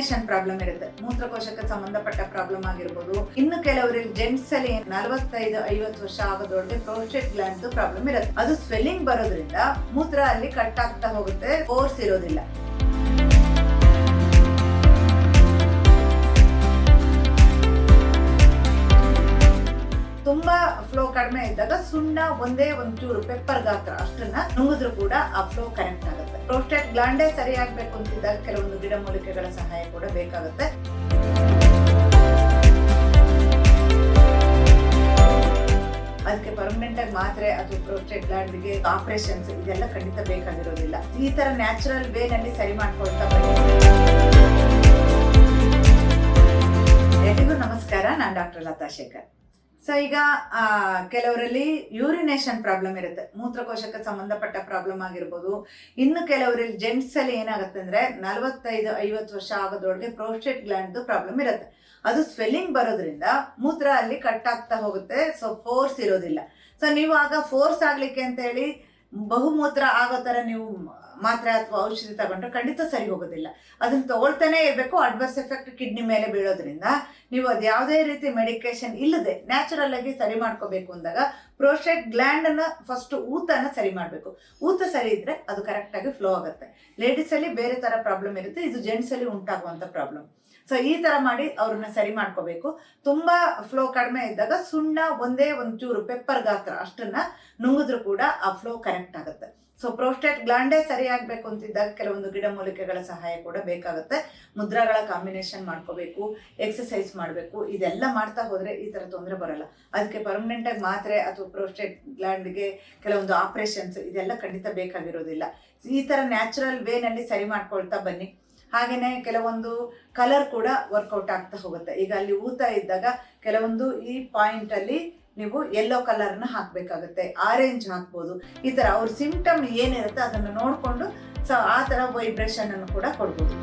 Urination problem ಇರುತ್ತೆ. ಮೂತ್ರಕೋಶಕ್ಕೆ ಸಂಬಂಧಪಟ್ಟ problem ಆಗಿರ್ಬೋದು. ಇನ್ನು ಕೆಲವರಿಗೆ ಜೆಂಟ್ಸ್ ಅಲ್ಲಿ ನಲವತ್ತೈದು ಐವತ್ತು ವರ್ಷ ಆಗೋದ್ರೊಳಗೆ ಪ್ರೋಸ್ಟೇಟ್ ಗ್ಲಾಂಡ್ ಪ್ರಾಬ್ಲಮ್ ಇರುತ್ತೆ. ಅದು ಸ್ವೆಲ್ಲಿಂಗ್ ಬರೋದ್ರಿಂದ ಮೂತ್ರ ಅಲ್ಲಿ ಕಟ್ ಆಗ್ತಾ ಹೋಗುತ್ತೆ ಫೋರ್ಸ್ ಇರೋದಿಲ್ಲ. ತುಂಬಾ ಫ್ಲೋ ಕಡಿಮೆ ಇದ್ದಾಗ ಸುಣ್ಣ ಒಂದೇ ಒಂದು ಚೂರು ಪೆಪ್ಪರ್ ಗಾತ್ರ ಅಷ್ಟನ್ನ ನುಂಗಿದ್ರು ಕೂಡ ಆ ಫ್ಲೋ ಕರೆಕ್ಟ್ ಆಗುತ್ತೆ. ಪ್ರೋಸ್ಟೇಟ್ ಗ್ಲಾಂಡೇ ಸರಿಯಾಗಬೇಕು ಅಂತಿದ್ದಾಗ ಕೆಲವೊಂದು ಗಿಡಮೂಲಿಕೆಗಳ ಸಹಾಯ ಕೂಡ ಬೇಕಾಗುತ್ತೆ. ಅದಕ್ಕೆ ಪರ್ಮನೆಂಟ್ ಆಗಿ ಮಾತ್ರೆ ಅಥವಾ ಪ್ರೋಸ್ಟೇಟ್ ಗ್ಲಾಂಡ್ಗೆ ಆಪರೇಷನ್ಸ್ ಇದೆಲ್ಲ ಖಂಡಿತ ಬೇಕಾಗಿರೋದಿಲ್ಲ. ಈ ತರ ನ್ಯಾಚುರಲ್ ವೇನಲ್ಲಿ ಸರಿ ಮಾಡ್ಕೊಳ್ತಾ ಬನ್ನಿ. ಎಲ್ಲರಿಗೂ ನಮಸ್ಕಾರ. ನಾನು ಡಾಕ್ಟರ್ ಲತಾ ಶೇಖರ್. ಸೊ ಈಗ ಕೆಲವರಲ್ಲಿ ಯೂರಿನೇಷನ್ ಪ್ರಾಬ್ಲಮ್ ಇರುತ್ತೆ. ಮೂತ್ರಕೋಶಕ್ಕೆ ಸಂಬಂಧಪಟ್ಟ ಪ್ರಾಬ್ಲಮ್ ಆಗಿರ್ಬೋದು. ಇನ್ನು ಕೆಲವರಲ್ಲಿ ಜೆಂಟ್ಸ್ ಅಲ್ಲಿ ಏನಾಗುತ್ತೆ ಅಂದ್ರೆ ನಲವತ್ತೈದು, ಐವತ್ತು ವರ್ಷ ಆಗೋದ್ರೊಳಗೆ ಪ್ರೋಸ್ಟೇಟ್ ಗ್ಲ್ಯಾಂಡ್ ಪ್ರಾಬ್ಲಮ್ ಇರುತ್ತೆ. ಅದು ಸ್ವೆಲ್ಲಿಂಗ್ ಬರೋದ್ರಿಂದ ಮೂತ್ರ ಅಲ್ಲಿ ಕಟ್ ಆಗ್ತಾ ಹೋಗುತ್ತೆ. ಸೊ ಫೋರ್ಸ್ ಇರೋದಿಲ್ಲ. ಸೊ ನೀವು ಆಗ ಫೋರ್ಸ್ ಆಗ್ಲಿಕ್ಕೆ ಅಂತ ಹೇಳಿ ಬಹುಮೂತ್ರ ಆಗೋ ತರ ನೀವು ಮಾತ್ರೆ ಅಥವಾ ಔಷಧಿ ತಗೊಂಡ್ರೆ ಖಂಡಿತ ಸರಿ ಹೋಗೋದಿಲ್ಲ. ಅದನ್ನ ತಗೊಳ್ತಾನೆ ಇರಬೇಕು. ಅಡ್ವರ್ಸ್ ಎಫೆಕ್ಟ್ ಕಿಡ್ನಿ ಮೇಲೆ ಬೀಳೋದ್ರಿಂದ ನೀವು ಅದು ಯಾವುದೇ ರೀತಿ ಮೆಡಿಕೇಶನ್ ಇಲ್ಲದೆ ನ್ಯಾಚುರಲ್ ಆಗಿ ಸರಿ ಮಾಡ್ಕೋಬೇಕು ಅಂದಾಗ ಪ್ರೋಸ್ಟೇಟ್ ಅನ್ನ ಫಸ್ಟ್ ಊತನ ಸರಿ ಮಾಡಬೇಕು. ಊತ ಸರಿ ಇದ್ರೆ ಅದು ಕರೆಕ್ಟಾಗಿ ಫ್ಲೋ ಆಗುತ್ತೆ. ಲೇಡೀಸ್ ಅಲ್ಲಿ ಬೇರೆ ತರ ಪ್ರಾಬ್ಲಮ್ ಇರುತ್ತೆ. ಇದು ಜೆಂಟ್ಸ್ ಅಲ್ಲಿ ಉಂಟಾಗುವಂತ ಪ್ರಾಬ್ಲಮ್ ಸೊ ಈ ತರ ಮಾಡಿ ಅವ್ರನ್ನ ಸರಿ ಮಾಡ್ಕೋಬೇಕು. ತುಂಬಾ ಫ್ಲೋ ಕಡಿಮೆ ಇದ್ದಾಗ ಸುಣ್ಣ ಒಂದೇ ಒಂದು ಚೂರು ಪೆಪ್ಪರ್ ಗಾತ್ರ ಅಷ್ಟನ್ನ ನುಂಗಿದ್ರು ಕೂಡ ಆ ಫ್ಲೋ ಕರೆಕ್ಟ್ ಆಗುತ್ತೆ. ಸೊ ಪ್ರೋಸ್ಟೇಟ್ ಗ್ಲಾಂಡೇ ಸರಿಯಾಗಬೇಕು ಅಂತಿದ್ದಾಗ ಕೆಲವೊಂದು ಗಿಡಮೂಲಿಕೆಗಳ ಸಹಾಯ ಕೂಡ ಬೇಕಾಗುತ್ತೆ. ಮುದ್ರಾಗಳ ಕಾಂಬಿನೇಷನ್ ಮಾಡ್ಕೋಬೇಕು ಎಕ್ಸಸೈಸ್ ಮಾಡಬೇಕು, ಇದೆಲ್ಲ ಮಾಡ್ತಾ ಹೋದರೆ ಈ ತರ ತೊಂದರೆ ಬರಲ್ಲ. ಅದಕ್ಕೆ ಪರ್ಮನೆಂಟ್ ಆಗಿ ಮಾತ್ರೆ ಅಥವಾ ಪ್ರೋಸ್ಟೇಟ್ ಗ್ಲಾಂಡ್ಗೆ ಕೆಲವೊಂದು ಆಪರೇಷನ್ಸ್ ಇದೆಲ್ಲ ಖಂಡಿತ ಬೇಕಾಗಿರೋದಿಲ್ಲ. ಈ ತರ ನ್ಯಾಚುರಲ್ ವೇನಲ್ಲಿ ಸರಿ ಮಾಡ್ಕೊಳ್ತಾ ಬನ್ನಿ. ಹಾಗೆಯೇ ಕೆಲವೊಂದು ಕಲರ್ ಕೂಡ ವರ್ಕೌಟ್ ಆಗ್ತಾ ಹೋಗುತ್ತೆ. ಈಗ ಅಲ್ಲಿ ಊತ ಇದ್ದಾಗ ಕೆಲವೊಂದು ಈ ಪಾಯಿಂಟ್ ಅಲ್ಲಿ ನೀವು ಯೆಲ್ಲೋ ನ ಹಾಕಬೇಕಾಗುತ್ತೆ ಆರೆಂಜ್ ಹಾಕ್ಬೋದು, ಈ ತರ ಅವ್ರ ಸಿಂಪ್ಟಮ್ ಏನಿರುತ್ತೆ ಅದನ್ನು ನೋಡಿಕೊಂಡು ಸೊ ಆ ತರ ವೈಬ್ರೇಷನ್ ಅನ್ನು ಕೂಡ ಕೊಡ್ಬೋದು.